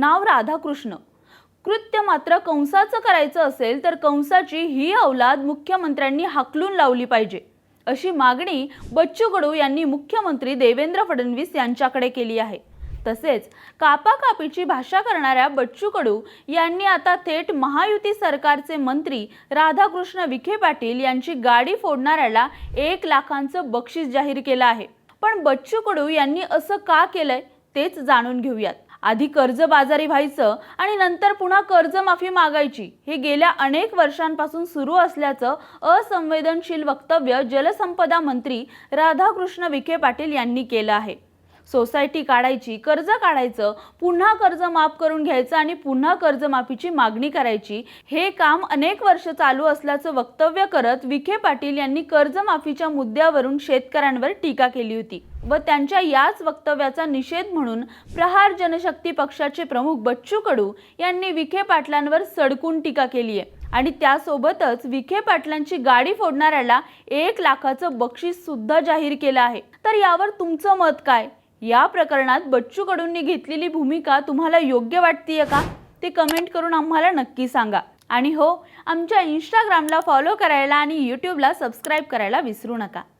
नाव राधाकृष्ण. कृत्य मात्र कंसाचं करायचं असेल तर कंसाची ही अवलाद मुख्यमंत्र्यांनी हाकलून लावली पाहिजे अशी मागणी बच्चू कडू यांनी मुख्यमंत्री देवेंद्र फडणवीस यांच्याकडे केली आहे. तसेच कापाकापीची भाषा करणाऱ्या बच्चू कडू यांनी आता थेट महायुती सरकारचे मंत्री राधाकृष्ण विखे पाटील यांची गाडी फोडणाऱ्याला एक लाखांचं बक्षीस जाहीर केलं आहे. पण बच्चू कडू यांनी असं का केलंय तेच जाणून घेऊयात. आधी कर्जबाजारी व्हायचं आणि नंतर पुन्हा कर्जमाफी मागायची. हे गेल्या अनेक वर्षांपासून सुरू असल्याचं असंवेदनशील वक्तव्य जलसंपदा मंत्री राधाकृष्ण विखे पाटील यांनी केलं आहे. सोसायटी काढायची कर्ज काढायचं पुन्हा कर्ज माफ करून घ्यायचं आणि पुन्हा कर्जमाफीची मागणी करायची हे काम अनेक वर्ष चालू असल्याचं वक्तव्य करत विखे पाटील यांनी कर्जमाफीच्या मुद्द्यावरून शेतकऱ्यांवर टीका केली होती व त्यांच्या याच वक्तव्याचा निषेध म्हणून प्रहार जनशक्ती पक्षाचे प्रमुख बच्चू कडू यांनी विखे पाटलांवर सडकून टीका केली आहे. आणि त्यासोबतच विखे पाटलांची गाडी फोडणाऱ्याला एक लाखाचं बक्षीस सुद्धा जाहीर केलं आहे. तर यावर तुमचं मत काय? या प्रकरणात बच्चू कडूंनी घेतलेली भूमिका तुम्हाला योग्य वाटतीये का? ते कमेंट करून आम्हाला नक्की सांगा. आणि हो आमच्या इंस्टाग्रामला फॉलो करायला आणि यूट्यूबला सबस्क्राईब करायला विसरू नका.